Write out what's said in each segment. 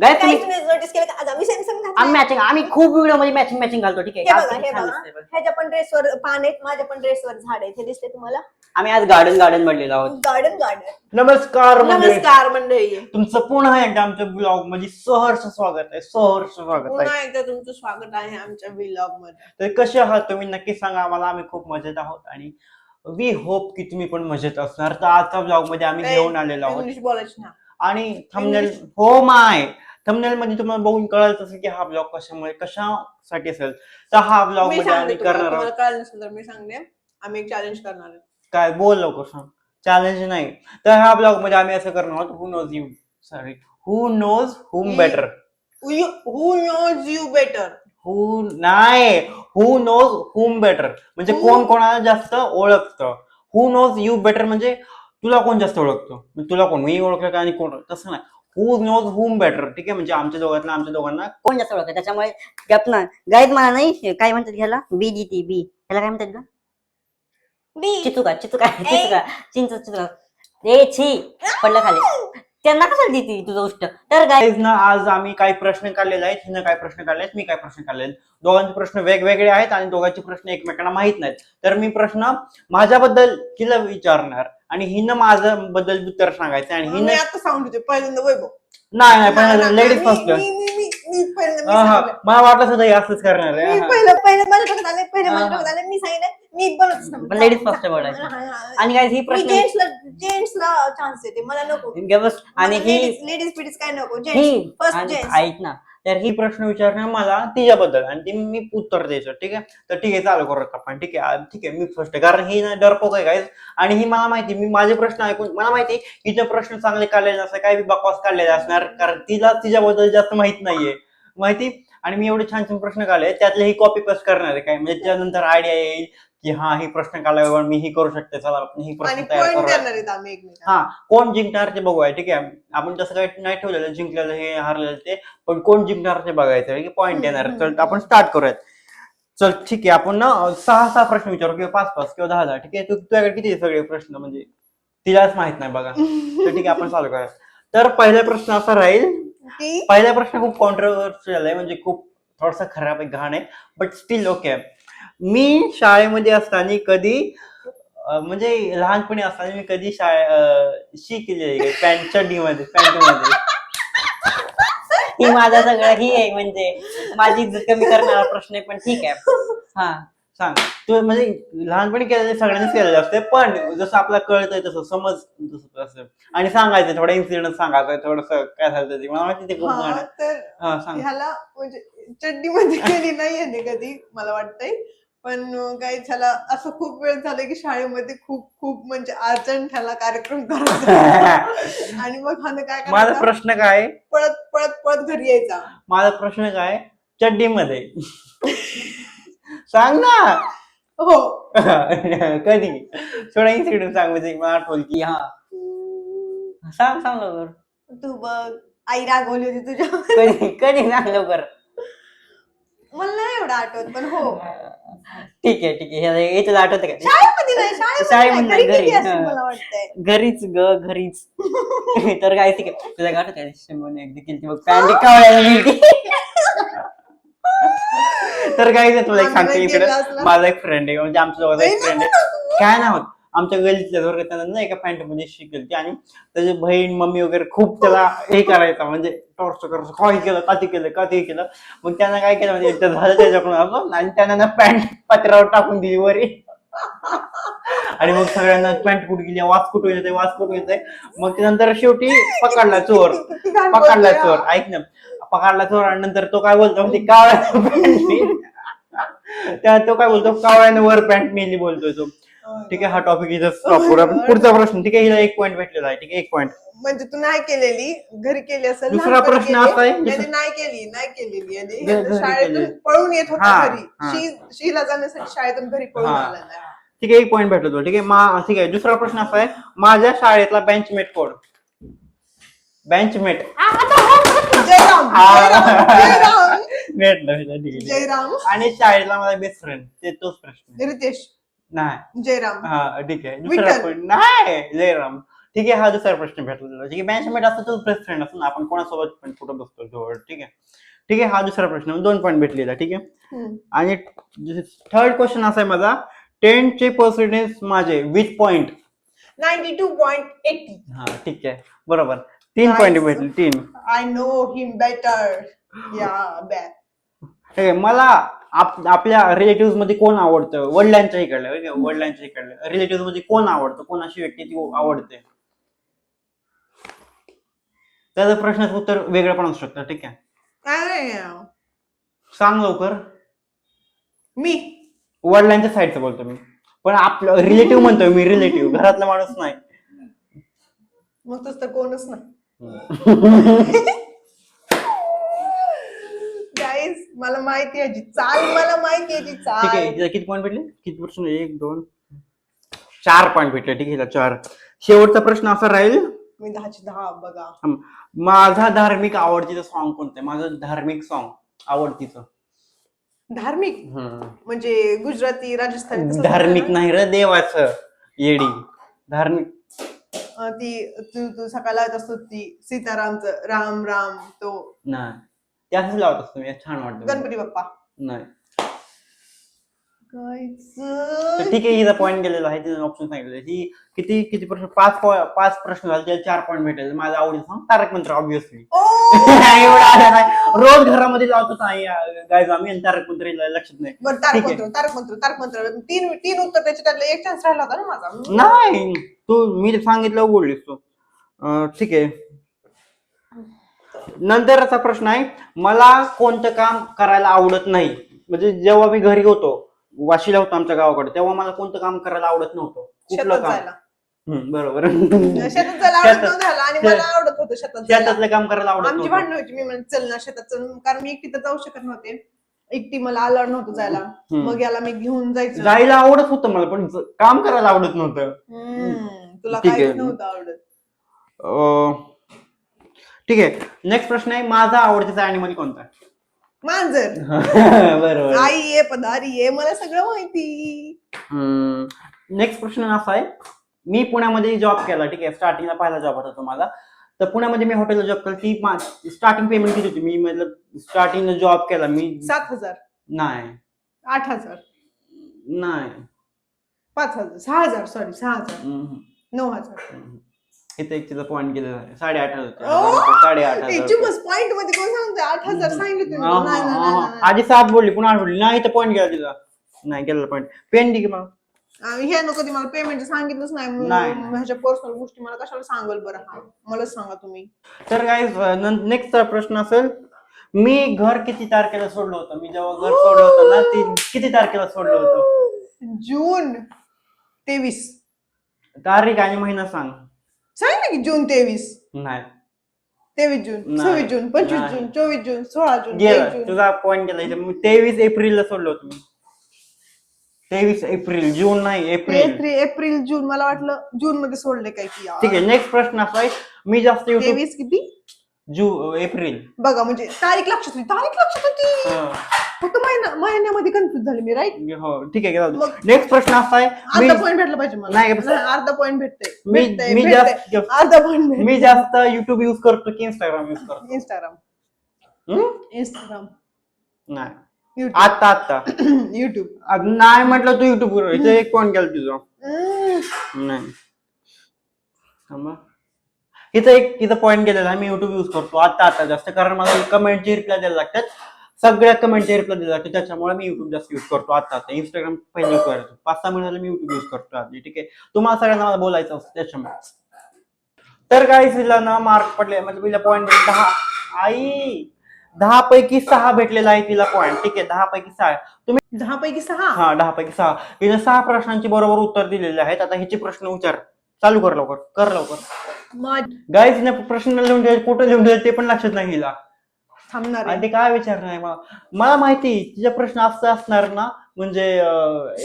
काही तुम्ही- नोटीस केलं का? आज आम्ही सेम सेम आम्ही मॅचिंग आम्ही खूप व्हिडिओमध्ये मॅचिंग मॅचिंग घालतो ठीक आहे? हे बघा हे बघा. ह्याच्या पण ड्रेसवर पान आहेत माझ्या पण ड्रेसवर झाड आहेत. हे दिसते तुम्हाला? आम्ही आज गार्डन गार्डन बनलेलो आहोत. गार्डन गार्डन नमस्कार मंडळी. नमस्कार मंडळी. तुमचं पुन्हा एकदा आमच्या ब्लॉगमध्ये सहर्ष स्वागत आहे. सहर्ष स्वागत आहे. पुन्हा एकदा तुमचं स्वागत आहे आमच्या व्लॉगमध्ये. तर कसे आहात तुम्ही? नक्की सांगा आम्हाला. आम्ही खूप मजेत आहोत आणि वी होप की तुम्ही पण मजेत असणार. तर आजच्या ब्लॉगमध्ये आम्ही घेऊन आलेलो आहोत. इंग्लिश बोलायचं ना. आणि थंबनेल English. हो माय. थंबनेल मध्ये तुम्हाला बघून कळत असेल की हा ब्लॉग कशामुळे कशासाठी असेल? तर हा ब्लॉग मी मध्ये सांगते आम्ही तुम्हाला करणार तुम्हाला आहोत. कळलं नसेल तर मी सांगते. आम्ही एक चॅलेंज करणार आहे. काय? बोल लवकर सांग. चॅलेंज नाही. तर ह्या ब्लॉगमध्ये आम्ही असं करणार आहोत. Who knows you sorry who knows whom. Better who knows you better who नाही. हु नोज हुम बेटर म्हणजे Who- कोण कोणाला जास्त ओळखतं? हु नोज यू बेटर म्हणजे तुला कोण जास्त ओळखतो? म्हणजे तुला कोण? मी ओळखलं का आणि कोण? तसं नाही. हु नोज हुम बेटर ठीक आहे? म्हणजे आमच्या दोघांना आमच्या दोघांना कोण जास्त ओळखत? त्याच्यामुळे गप ना. गाईड मला नाही. काय म्हणतात ह्याला? बी डी टी बी ह्याला काय म्हणतात बी चिचुका चिचुका चिचुका चिंच चिचुका ए छी. पडलं खाली. त्यांना कशाला देते तुझं गोष्ट तर Guys ना आज आम्ही काही प्रश्न काढलेले आहेत. हिनं काही प्रश्न काढले आहेत मी काही प्रश्न काढले आहेत? दोघांचे प्रश्न वेगवेगळे आहेत आणि दोघांचे प्रश्न एकमेकांना माहीत नाहीत. तर मी प्रश्न माझ्याबद्दल तिला विचारणार. आणि हिनं माझ्या बद्दल उत्तर सांगायचं आणि मी हिनं आता सांगू तुझे पहिल्यांदा वैभव नाही नाही पण लेडीज फर्स्ट मी- मी- मी- मी पहिल्यांदा मी सांगते. मला वाटलं सुद्धा हे असंच करणार आहे. मी हा. पहिलं पहिलं माझ्या डोक्यात आले पहिले हा. डोक्यात आले. मी सांगितलं मी पण ladies first बोलायचं. आणि काय ही मी प्रश्न जेंट्सला जेंट्सला चान्स देते. मला नको. आणि ही लेडीज पिडीज काय नको? ही जेंट्स फर्स्ट आणि जेंट्स ऐक ना. तर ही प्रश्न विचारणार मला तिच्याबद्दल आणि ती मी उत्तर द्यायचं ठीक आहे? तर ठीक आहे चालू करत आपण ठीक आहे? ठीक आहे मी फर्स्ट कारण ही ना डरपोक आहे काय आणि ही मला माहिती मी माझे प्रश्न ऐकून मला माहिती हिचे प्रश्न चांगले काढलेले नसतात काय बकवास काढलेले असणार कारण तिला तिच्याबद्दल जास्त माहीत नाहीये. माहिती? आणि मी एवढे छान छान प्रश्न काढले त्यातले ही कॉपी पेस्ट करणार आहे काय? म्हणजे त्यानंतर आयडिया येईल की हा ही प्रश्न काढल्यावर मी ही करू शकते चला आपण ही प्रश्न तयार एकमेकांना. हा कोण जिंकणार ते बघूया ठीक आहे? आपण तसं काही नाही ठेवलेलं जिंकलेलं हे हारलेलं ते पण कोण जिंकणार ते बघायचं पॉईंट हम्म, देणार. हम्म, चल. आपण स्टार्ट करूयात. चल ठीक आहे आपण ना सहा सहा प्रश्न विचारू किंवा पाच पाच किंवा दहा दहा ठीक आहे? तू तुझ्याकडे किती सगळे प्रश्न? म्हणजे तिलाच माहीत नाही बघा. तर ठीक आहे आपण चालू करूया तर पहिला प्रश्न असा राहील की पहिला प्रश्न खूप कॉन्ट्रोवर्शियल आहे म्हणजे खूप थोडासा खराब आहे घाण आहे बट स्टील ओके मी शाळेमध्ये असताना कधी म्हणजे लहानपणी असताना मी कधी शाळे शी केली आहे पॅन्ट चड्डी मध्ये पॅन्टमध्ये ही माझा सगळं ही आहे म्हणजे माझी इज्जत कमी करणारा प्रश्न आहे पण ठीक आहे. हा. सांग. तू म्हणजे लहानपणी केलेले सगळ्यांनीच केलेले असते पण जसं आपल्याला कळतंय तसं समज जसं असं आणि सांगायचं थोडं इन्सिडेंट सांगायचं थोडस काय झालं ते मला माहिती खूप हा, सांग. ह्याला म्हणजे चड्डी मध्ये केली नाहीये ते कधी मला वाटतंय. पण काही ह्याला असं खूप वेळ झालं की शाळेमध्ये खूप खूप म्हणजे अर्जंट ह्याला कार्यक्रम करायचा. आणि मग ह्यानं काय माझा करायचं प्रश्न काय? पळत पळत पळत घरी यायचा. माझा प्रश्न काय? चड्डी मध्ये सांग ना. हो. कधी? थोडा इन्सिडेंट सांग म्हणजे मला आठवल की की हा सांग सांग लवकर. तू बघ आई रागवली होती तुझ्या कधी कधी सांग लवकर. मला नाही एवढं आठवत पण हो. ठीक आहे ठीक आहे. हे- तुला आठवत का? शाळेमध्ये नाही शाळेमध्ये घरी किती असेल वाटतंय. घरीच ग घरीच. तर काय ठीक आहे. तुला गाठत काय शंभरने एकदा केली बघ पॅन्ट कावळ्याला तर काय तुला एक सांगते इकडे. गेलो असला. माझा एक फ्रेंड आहे म्हणजे आमच्या दोघांचा एक फ्रेंड आहे. काय नाही होत. आमच्या गल्लीतल्या वर्गात त्यांना ना एका पॅन्टमध्ये ती आणि त्याची बहीण मम्मी वगैरे खूप त्याला हे करायचा म्हणजे टॉर्चर करायचं. काही केलं का ते केलं का ते केलं? मग त्यांना काय केलं म्हणजे झालं त्याच्याकडून आणि त्यांना ना पॅन्ट पत्रावर टाकून दिली वरी. आणि मग सगळ्यांना पॅन्ट कुठे गेली? वास कुठून येते वास कुठून येते मग त्यानंतर शेवटी पकडला चोर. पकडला चोर. ऐक ना. पकडला चोर आणि नंतर तो काय बोलतो म्हणजे कावळ्या त्या तो काय बोलतो? कावळ्याने वर पॅन्ट मेली बोलतोय तो. ठीक आहे हा टॉपिक इथं स्टॉप करू. आपण पुढचा प्रश्न ठीक आहे हिला एक पॉईंट भेटलेला आहे ठीक आहे एक पॉईंट म्हणजे तू नाही केलेली घरी केली असेल दुसरा लहानपणी प्रश्न केली. असा आहे, याने दुसरा- नाही केली नाही केलेली. याने घ- याने घरी शाळेतून. पळून येत होता हा, घरी. हा. शी शीला जाण्यासाठी शाळेतून घरी पळून हा. आला. ठीक आहे एक पॉईंट भेटलो तो ठीक आहे मा ठीक आहे दुसरा प्रश्न असा आहे माझ्या शाळेतला बेंचमेट कोण? बेंचमेट जयराम जयराम जयराम. भेटलं भेटलं, ठीक आहे, ठीक आहे. जयराम. आणि शाळेतला माझा बेस्ट फ्रेंड ते तोच प्रश्न रितेश. नाही जयराम। हा ठीक आहे. दुसरा विठ्ठल. नाही जयराम. ठीक आहे हा दुसरा प्रश्न भेटला ठीक आहे बँचमेट असतो तो बेस्ट फ्रेंड असतो ना आपण कोणासोबत पण कुठं बसतो जवळ ठीक आहे? ठीक आहे हा दुसरा प्रश्न. दोन पॉईंट भेटलेला ठीक आहे? हम्म. आणि थर्ड क्वेश्चन असा आहे माझा टेनचे पर्सेंटेज माझे विथ पॉईंट 92.80 हा ठीक आहे. बरोबर. तीन Nice. पॉईंट भेटले तीन. I know him better. Yeah, bet. आहे मला आप- आपल्या रिलेटिव्हमध्ये कोण आवडतं? वडिलांच्या इकडलं? वडिलांच्या इकडलं. रिलेटिव्हमध्ये कोण आवडतं? कोणाशी व्यक्ती ती आवडते? त्याचं प्रश्नाचं उत्तर वेगळं पण असू शकतं ठीक आहे? काय सांग लवकर. मी. वडिलांच्या साईडचं बोलतो मी. पण आपलं रिलेटिव्ह म्हणतोय मी रिलेटिव्ह घरातला माणूस नाही. मग तसं तर कोणच नाही. मला माहिती आहे याची चाल मला माहिती आहे याची ठीक आहे चाल हिला किती पॉईंट भेटले? किती पर्सेंट एक दोन चार पॉईंट भेटले. ठीक आहे चार. शेवटचा प्रश्न असा राहील. मी दहाची दहा बघा. माझा धार्मिक आवडतीचं सॉन्ग कोणतं आहे? माझं धार्मिक सॉन्ग आवडतीचं. धार्मिक? म्हणजे गुजराती राजस्थानी धार्मिक? नाही रे देवाचं. येडी. धार्मिक. अं, ती तू तू सकाळी लावत असतो ती सीतारामचं राम राम तो. नाही. ते असंच लावत असतो मी छान वाटतं गणपती बाप्पा. नाही. तर ठीक आहे हिचा पॉईंट गेलेला आहे तिने ऑप्शन सांगितलं ही किती किती प्रश्न पाच पाच प्रश्न झाले त्याला चार पॉईंट भेटेल. माझ्या आवडीचं सॉन्ग तारक मंत्र ऑब्विसली एवढा आला नाही. रोज घरामध्ये लावतो नाही गायज आम्ही आणि तारक मंत्र लक्षात नाही. बरं तारक ठीक आहे. मंत्र तारक मंत्र तारक मंत्र. तीन तीन उत्तर त्याचे त्यातला एक चान्स राहिला होता ना माझा. नाही. तू मी सांगितलं बोललीस तू. अं, ठीक आहे. नंतरचा प्रश्न आहे मला कोणतं काम करायला आवडत नाही. म्हणजे जेव्हा मी घरी होतो वाशीला होतो आमच्या गावाकडे तेव्हा मला कोणतं काम करायला आवडत नव्हतं. कुठलं काम? बरोबर. होतं शेतातलं काम करायला आवडत आमची भांडण व्हायची मी म्हणजे चल ना शेतात चल. कारण मी एकटी तर जाऊ शकत नव्हते. एकटी मला आलं नव्हतं जायला. मग याला मी घेऊन जायचं. जायला आवडत होतं मला पण काम करायला आवडत नव्हतं. तुला. काहीच नव्हतं आवडत. ठीक आहे. नेक्स्ट प्रश्न आहे माझा आवडतीचा अॅनिमल कोणता? मांजर. बरोबर. आई ये पदारी ये मला सगळं माहिती. नेक्स्ट प्रश्न असा आहे मी पुण्यामध्ये जॉब केला ठीक आहे. स्टार्टिंगला पहिला जॉब होता तुम्हाला. तर पुण्यामध्ये मी हॉटेलला जॉब केला. ती स्टार्टिंग पेमेंट किती होती? मी मतलब स्टार्टिंगला जॉब केला मी सात हजार. नाही. आठ हजार. नाही. पाच हजार. सहा हजार सॉरी सहा हजार. नऊ हजार. इथे एक तिचा पॉईंट गेलेला साडेआठ हजार! साडेआठ हजार पॉइंटमध्ये कोण सांगते आठ हजार सांगितले तुम्ही. नाही, नाही, नाही. नाही, आधी सात बोलली पुन्हा आठ बोलली. नाही तर पॉईंट गेला तिचा नाही गेलेला पॉईंट पेन दे की मला नाही. हे नको कधी मला पेमेंट सांगितलंच नाही. नाही, म्हणून नाही. ह्याच्या पर्सनल गोष्टी मला कशाला सांगाल बरं? हा मलाच सांगा तुम्ही. तर काय नेक्स्ट प्रश्न असेल मी घर किती तारखेला सोडलं होतं? मी जेव्हा घर सोडलं होतं ना ती किती तारखेला सोडलं होतं? जून तेवीस. तारीख आणि महिना सांग. सांग ना की जून तेवीस. नाही. तेवीस जून नाही. सव्वीस जून पंचवीस नाही. जून चोवीस जून सोळा जून गेलं. तेवीस जून. तुझा पॉईंट गेला इथे. मी तेवीस एप्रिलला सोडलं होतं मी. तेवीस एप्रिल जून नाही एप्रिल. एप्रिल एप्रिल जून. मला वाटलं जून मध्ये सोडले काय की यार. ठीक आहे नेक्स्ट प्रश्न असा आहे. मी जास्त तेवीस किती? जू एप्रिल. बघा म्हणजे तारीख लक्षात होती तारीख लक्षात होती. हा. फक्त महिना महिन्यामध्ये कन्फ्युज झाले मी राईट हो ठीक आहे मग- नेक्स्ट प्रश्न असा आहे अर्धा मी पॉईंट भेटला पाहिजे मला. नाही, नाही, अर्धा पॉईंट मी भेटतंय, मी भेटतंय. जास्त अर्धा पॉईंट मी जास्त युट्यूब युज करतो की इंस्टाग्राम युज करतो? इंस्टाग्राम हम्म? इंस्टाग्राम नाही. युट्यूब आता आता. युट्यूब नाही म्हटलं तू युट्यूब वर इथे एक पॉईंट गेला तुझं. नाही. थांबा. इथं एक इथं पॉईंट गेलेला आहे मी युट्यूब युज करतो. आता आता जास्त कारण मला कमेंटचे रिप्लाय द्यायला लागतात. सगळ्या कमेंटचे रिप्लाय द्यायला लागतात त्याच्यामुळे मी युट्यूब जास्त युज करतो आता. आता इंस्टाग्राम पहिले यूज करतो पाच सहा महिने झाले मी युट्यूब युज करतो आधी ठीक आहे? तुम्हाला सगळ्यांना मला बोलायचं असतं त्याच्यामुळे. तर काय हिला ना मार्क पडले. म्हणजे तिला पॉईंट दहा. आई दहा पैकी सहा भेटलेला आहे तिला पॉईंट ठीक आहे? दहा पैकी सहा. तुम्ही दहा पैकी सहा? हा दहा पैकी सहा. हिने सहा प्रश्नांची बरोबर उत्तर दिलेले आहेत. आता हिचे प्रश्न विचार. चालू कर लवकर. कर लवकर. गाईज प्रश्न लिहून कुठं लिहून ते पण लक्षात नाही हिला. थांबणार आणि. ते काय विचारणार आहे मला मला माहिती तिचा प्रश्न असं असणार ना म्हणजे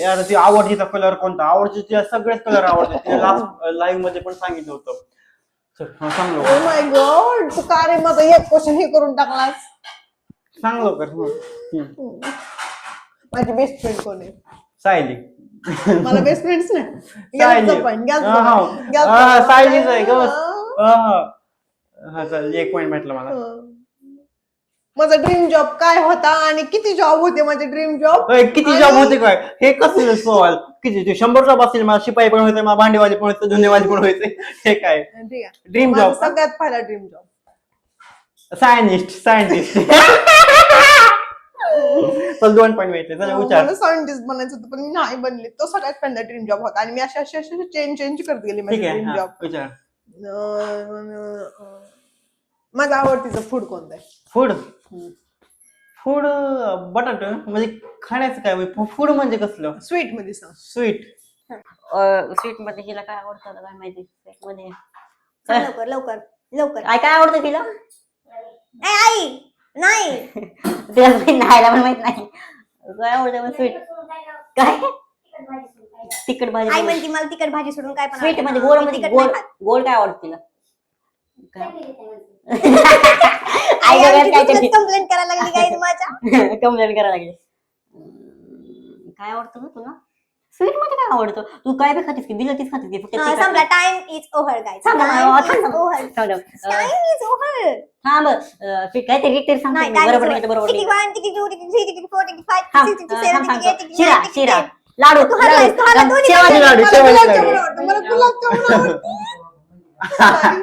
यार ती आवडतीचा कलर कोणता? आवडते तिला सगळेच कलर आवडते. तिला लास्ट लाईव्हमध्ये पण सांगितलं होतं. लवकर. माय गॉड तू का रे माझं एक क्वेश्चन हे करून टाकलास? हं. हं. माझी बेस्ट फ्रेंड कोण आहे? सायली. मला बेस्ट फ्रेंड्स नाही. सायली. सायलीच आहे, गं. हा. हा चल एक पॉईंट भेटला मला. माझा ड्रीम जॉब काय होता आणि किती जॉब होते माझे ड्रीम जॉब अय, किती जॉब होते काय? हे कसं सवाल? किती ते शंभर जॉब असतील मला शिपाई पण व्हायचं मला भांडेवाली पण व्हायचं धुणेवाली पण व्हायचं. हे काय? ठीक आहे ड्रीम माझा जॉब सगळ्यात पहिला ड्रीम जॉब सायंटिस्ट सायंटिस्ट चल दोन पॉईंट भेटले चल विचार. मला सायंटिस्ट बनायचं होतं पण मी नाही बनले. तो सगळ्यात पहिला ड्रीम जॉब होता आणि मी अशा अशा अशा चेंज चेंज करत गेले माझे ठीक आहे ड्रीम हा, जॉब विचार. माझं आवडतीचं फूड कोणतं आहे? फूड फूड बटाट म्हणजे खाण्याचं काय? फूड म्हणजे कसलं? स्वीटमध्ये सांग. स्वीट स्वीटमध्ये हिला काय आवडतं आता? काय माहिती? स्वीटमध्ये. सांग लवकर लवकर लवकर. काय काय आवडतं तिला? ए, आई! नाही! तिला माहीत नाही आईला पण माहीत नाही. काय आवडतं मग स्वीट काय? तिखट भाजी. आई म्हणती मला तिखट भाजी सोडून काय पण स्वीट आवडतं. मध्ये मी गोडमध्ये तिखट गोड नाही खात. गोड काय आवडतं तिला? आई आई आमची complaint करायला लागली गाईज माझ्या? कंप्लेंट करायला लागली. अं, काय आवडतं ग तुला? स्वीटमध्ये काय आवडतं? तू काय बी खातीस की दिलं तीच खातीस की फक्त हा, तिखट संपला नाही? टाइम इज ओव्हर गाईज थांब ना, टाइम थांब इज ना. ओव्हर थांब ना. अं, टाइम इज ओव्हर थांब अं, स्वीट काहीतरी एक तरी सांग नाही तू. टाइम बरोबर नाही तर बरोबर नाही. थांब, टिकिट अं, थांब, थांब. टिकिट शिरा शिरा. लाडू तू तू लाडू शेवाचे. लाडू मला शेवाचे लाडू. गुलाबजामुन आवडतं.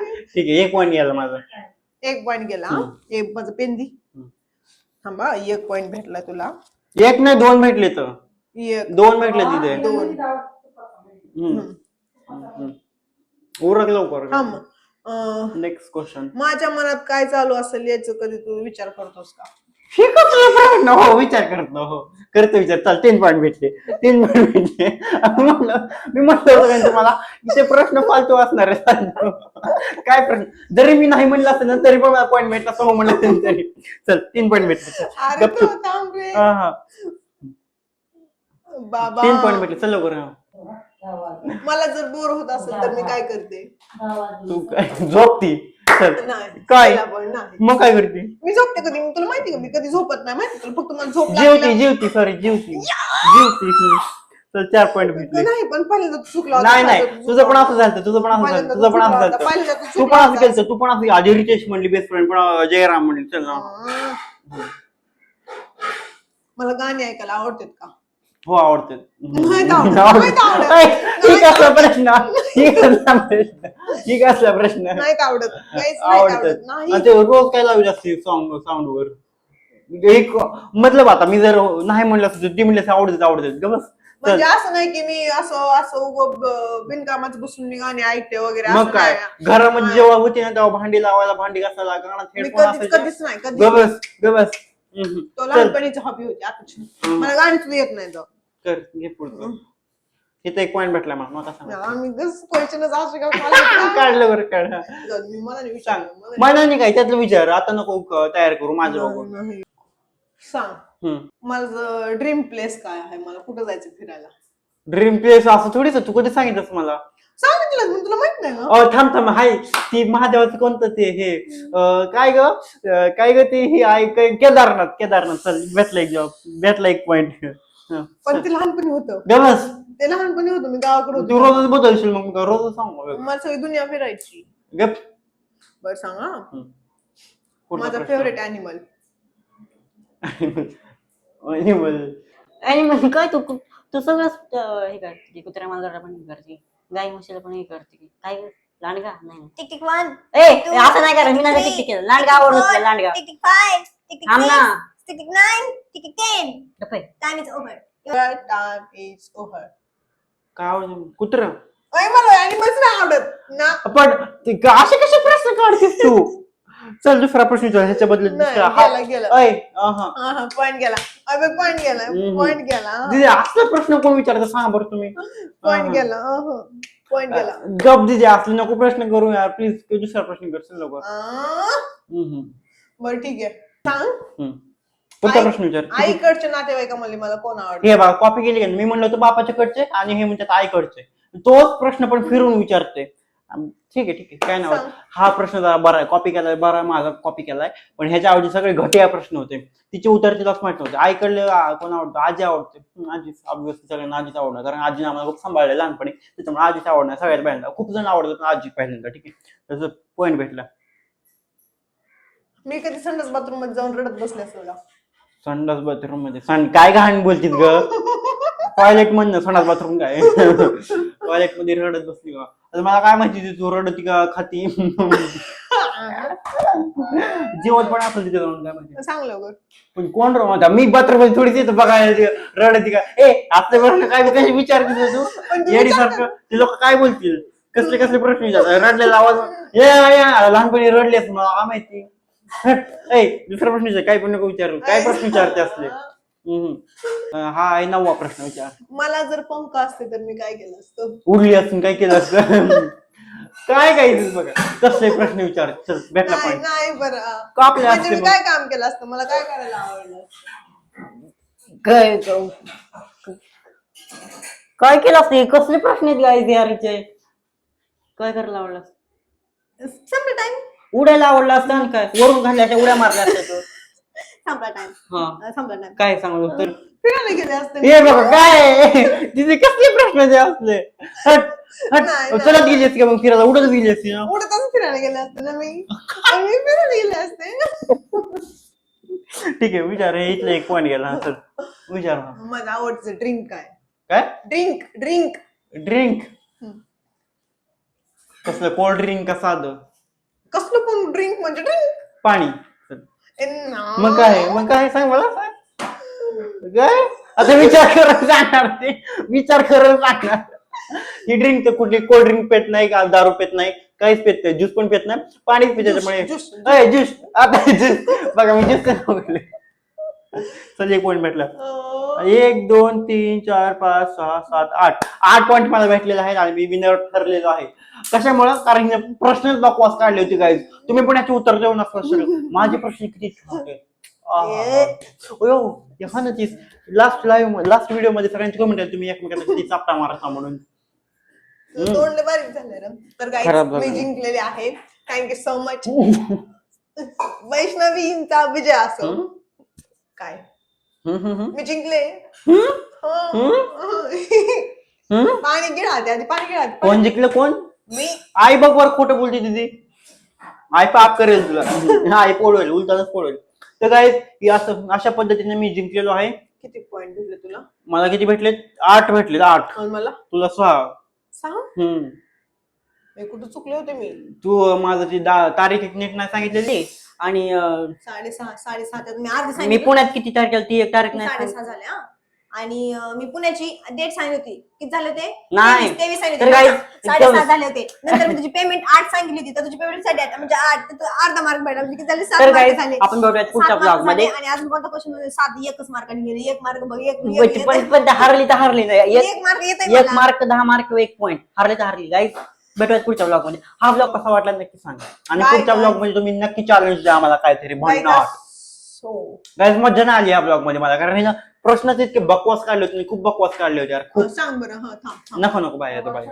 ठीक आहे एक पॉईंट गेला माझा. एक पॉइंट गेला हा. एक माझं पेन दी हम्म. थांबा एक पॉइंट भेटला तुला. एक नाही दोन भेटले तर. एक. दोन भेटले तिथे. दोन. हम्म. हम्म. उरक लवकर. थांब. अं, नेक्स्ट क्वेश्चन माझ्या मनात काय चालू असेल याचं कधी तू विचार करतोस का? हे कसलं प्रश्न हो विचार करतो हो. करतो विचार. चल तीन पॉईंट भेटले. तीन पॉईंट भेटले. म्हणलं मी म्हटलं होतं तुम्हाला इथे प्रश्न फालतू असणार आहे. काय प्रश्न? जरी मी नाही म्हणलं असतं ना तरी पण मला पॉईंट भेटला असं हो म्हणलं तरी. चल तीन पॉईंट भेटले. हा, हा. बाबा. तीन पॉईंट भेटले. चल लवकर हा. मला जर बोर होत असेल तर मी काय करते? तू काय झोपती? चल नाही काय? केला पण नाही मग काय करते मी झोपते कधी मी तुला माहिती का मी कधी झोपत नाही माहिती तुला फक्त मला झोप जेवती लागली जेवती सॉरी जेवती जेवती. चल चार पॉईंट भेटले नाही पण पहिल्यांदा तू चुकला होता. नाही नाही पहिल्यांदा तू तुझं पण चुकला असं झालं तुझं पण असं झालं तुझं तू पण असं. झालं पहिल्यांदा तू पण असं. केलं तू पण असं आधी रितेश म्हणली बेस्ट फ्रेंड पण अं, जयराम म्हणली चल ना हं. मला गाणी ऐकायला आवडतात का हो आवडते नाही तर आवडत, नाही तर आवडत. ऐ, ही कसला प्रश्न ही कसला प्रश्न? ही कसला प्रश्न? नाही का आवडत. काहीच नाही आवडत आवडत. नाही. आणि ते रोज काय लावू असते सॉंग साऊंड वर एक मतलब आता मी जर नाही म्हणलं असतं ती म्हणलं आवडत आवडत ग बस. चल. म्हणजे असं नाही की मी असं असं उगं ब- बिनकामाचं बसून मी गाणी ऐकते वगैरे मग असं काय? नाही. घरामध्ये जेव्हा होती ना तेव्हा भांडी लावायला भांडी घासायला गाण्यात मी हेडफोन कधीच असायचे. कधीच नाही कधीच गबस गबस हम्म. तो चल. लहानपणीची हॉबी होती आता मला गाणी सुद्धा येत नाही तो कर घे पुढचं. इथं एक पॉईंट भेटला मला मला सांग. आम्ही क्वेश्चनच असं का मला- काढलं. बरं काढ. मी मनाने काय त्यातलं विचार. आता नको क- तयार करू माझं बघून. नाही- नाही. सांग. माझं ड्रीम प्लेस काय आहे? मला कुठं जायचं फिरायला? ड्रीम प्लेस असं थोडीच आहे, तू कधी सांगितलंस मला? सांग ना तुला मग तुला माहीत नाही ना. अ थांब थांब. हाय ती महादेवाचं कोणतं ते हे? अं, काय ग? अं, काय ग ते? हे आहे काय केदारनाथ केदारनाथ. चल भेटला एक जॉब भेटला एक पॉइंट पण ते लहानपणी होतं. ते लहानपणी होतं मी गावाकडे तू होतो. रोजच बदलशील मग रोजच सांगू मला सगळी दुनिया फिरायची. गप. बरं सांगा. पुढचा माझा प्रश्न. Favourite animal Animal. आणि मग काय तू? तू सगळंच अं, हे करते की कुत्र्या मांजरा पण हे करते गाई म्हशीला पण हे करते की. काय? लांडगा? नाही. नाही. Tick tick one A A, असं नाही करा मी नाही टिक टिक केलं. लांडगा आवडत तुला लांडगा. Tick tick five tick tick थांब ना. टिक टिक टेन गप्प आहे. Time is over time is over काय कुत्र मला अॅनिमल्स नाही आवडत ना पण ते क- असे कसे प्रश्न काढतेस तू चल दुसरा प्रश्न विचार ह्याच्या बदल नाही, गेला, गेला. पॉइंट गेला अबे पॉइंट गेला हम्म. पॉइंट गेला दिदी असला प्रश्न कोण विचारतं सांग बरं तुम्ही पॉइंट हा. गेला पॉइंट गेला गप दिदी असले नको प्रश्न करू यार प्लीज दुसरा प्रश्न कर चल लवकर आ, हम्म, हम्म, बरं ठीक आहे सांग. पुढचा प्रश्न विचार? आईकडच्या नातेवाईकामध्ये मला कोण आवडतं? हे बघा कॉपी केली का? मी म्हणलं होतं बापाच्या कडचे आणि हे म्हणतात आईकडचे. तोच प्रश्न पण फिरून विचारते. आम- ठीक आहे ठीक आहे. काय नाही सांग. हा प्रश्न जरा बरा आहे. कॉपी केलाय बरा माझा कॉपी केलाय. पण ह्याच्या ऐवजी सगळे घटिया प्रश्न होते. तिचे उत्तर तिलाच माहीत नव्हते. आईकडले आ, कोण आवडतं? आजी आवडते. हम्म, आजी ऑब्विसली सगळ्यांना आजीच आवडणार. कारण आजीने आम्हाला खूप सांभाळले लहानपणी. त्याच्यामुळे आजीच आवडणार सगळ्यात पहिल्यांदा. खूप जण आवडतात पण आजी पहिल्यांदा. ठीक आहे. त्याचं पॉईंट भेटला. मी कधी संडास बाथरूममध्ये जाऊन रडत बसले असेल का? संडास बाथरूममध्ये. काय घाण बोलतीस ग? टॉयलेट म्हणणं संडास बाथरूम काय? टॉयलेटमध्ये रडत बसली का आता मला काय माहिती ती तू रडती का खाती? जेवण पण असेल तिथे जाऊन काय माहिती? सांग लवकर पण कोण रो म्हणता मी बाथरूममध्ये थोडीच येतो बघायला ती रडती का? ए आपल्या प्रश्न काय कसे विचारते तू? पण तू येडी विचार सारखं ते लोक काय बोलतील? कसले कसले प्रश्न विचारतात? रडलेला आवाज. ये लहानपणी रडलेस मला काय माहिती ए दुसरा प्रश्न विचार काय पण नको विचारू. काय प्रश्न विचारते असले? हम्म. अं, हा आहे नववा प्रश्न विचार. मला जर पंख असते तर मी काय केलं असतं? उडली असून काय केलं असतं? काय काय बघा. कसले प्रश्न विचार? चल भेटला नाही पॉईंट नाही बरं. का आपल्या म्हणजे असते मी मग? काय काम केलं असतं? मला काय करायला आवडलं असतं? काय काय? केलं असते? कसले प्रश्न आहेत गाईज यारचे काय करायला आवडलं असतं? संपला टाइम उडायला आवडलं असतं आणि काय वरून घालल्या अशा उड्या मारल्या असत्या तू. संपला टाइम हा. संपला टाइम काय सांगू तर? फिरायला गेले असते. हे बघा काय? तिथे कसले प्रश्न ते असले. हट हट. नाही, चलत नाही. गेली असती का मग फिरायला? उडत गेली असती ना? उडतच फिरायला गेले असते ना मी. मी फिरायला गेले असते. ठीक आहे विचार. हे इथले एक पॉईंट गेला. चल विचार हा. माझं आवडचं ड्रिंक काय? काय? ड्रिंक ड्रिंक ड्रिंक हम्म. कसलं कोल्ड ड्रिंक का साधं? कसलं पण ड्रिंक म्हणजे ड्रिंक पाणी. मग काय मग काय सांग मला? सांग काय? आता विचार करत सांगणार ते. विचार करत सांगणार. ही ड्रिंक तर कुठली कोल्ड ड्रिंक पेत नाही का? दारू पेत नाही. काहीच पेत नाही. ज्यूस पण पेत नाही. पाणीच पित त्याच्यामुळे ज्यूस आता ज्यूस. बघा मी ज्यूस चल एक पॉईंट भेटला. एक दोन तीन चार पाच सहा सात आठ. आठ पॉईंट मला भेटलेले आहेत आणि मी विनर ठरलेलो आहे. कशामुळं? कारण हिने प्रश्नच बकवास काढले होते गाईज तुम्ही पण याचे उत्तर देऊ नका सर माझे प्रश्न किती होते लास्ट लाईव्ह लास्ट व्हिडिओमध्ये सगळ्यांची कमेंट आहे तुम्ही एकमेकांना किती चापटा मारता म्हणून. तोंड बारीक झालं रे. तर काही खराब मी. जिंकलेले आहे. थँक्यू सो मच वैष्णवींचा विजय असो. काय. मी जिंकले? पाणी गिळा आधी पाणी गिळा कोण जिंकलं कोण? मी. आई बघ वर खोटं बोलते दीदी आई पाप करेल तुला. आई पोळवेल उलटाच पोळवेल. तर काय असं अशा पद्धतीने मी जिंकलेलो आहे. किती पॉइंट भेटले तुला? मला किती भेटले आठ भेटले आठ. मला? तुला सहा. सहा? हम्म मी कुठं चुकले होते मी? तू माझं ती दा- तारीख एक नीट नाही सांगितलेली आणि अं, साडेसहा त्यात मी अर्धी मी सांगितली. पुण्यात किती तारखेला ती एक तारीख मी नाही साडेसहा झाल्या आणि अं, मी पुण्याची डेट सांगितली होती. किती झाले होते नाही. तेवीस- तेवीस सांगितले तर होते. guys, साडेसहा. झाले होते. नंतर मी तुझी पेमेंट आठ सांगितली होती. तर तुझी पेमेंट साडे आठ म्हणजे आठ तर अर्धा मार्क भेटला म्हणजे किती झाले? सात तर मार्क guys, झाले. आपण बघूयात पुढच्या mark ब्लॉगमध्ये. झाले आणि अजून कोणता क्वेश्चनमध्ये सात एकच मार्काने गेले एक मार्क बघ एक पण एक- पण- पण ते हरली तर हरली. नाही एक एक मार्क येत एक मार्क दहा मार्क एक पॉईंट हरले तर हरली. गाईज भेटूयात पुढच्या ब्लॉगमध्ये. हा ब्लॉग कसा वाटला नक्की सांगा. आणि Bye, पुढच्या. ब्लॉगमध्ये तुम्ही नक्की चॅलेंज द्या आम्हाला काहीतरी म्हणणार गाईज मजा नाही आली या ब्लॉगमध्ये मला कारण हे ना प्रश्नच इतके बकवास काढले होते खूप बकवास काढले होते यार खूप. सांग बरं हा थांब थांब. नको नको बाय बाय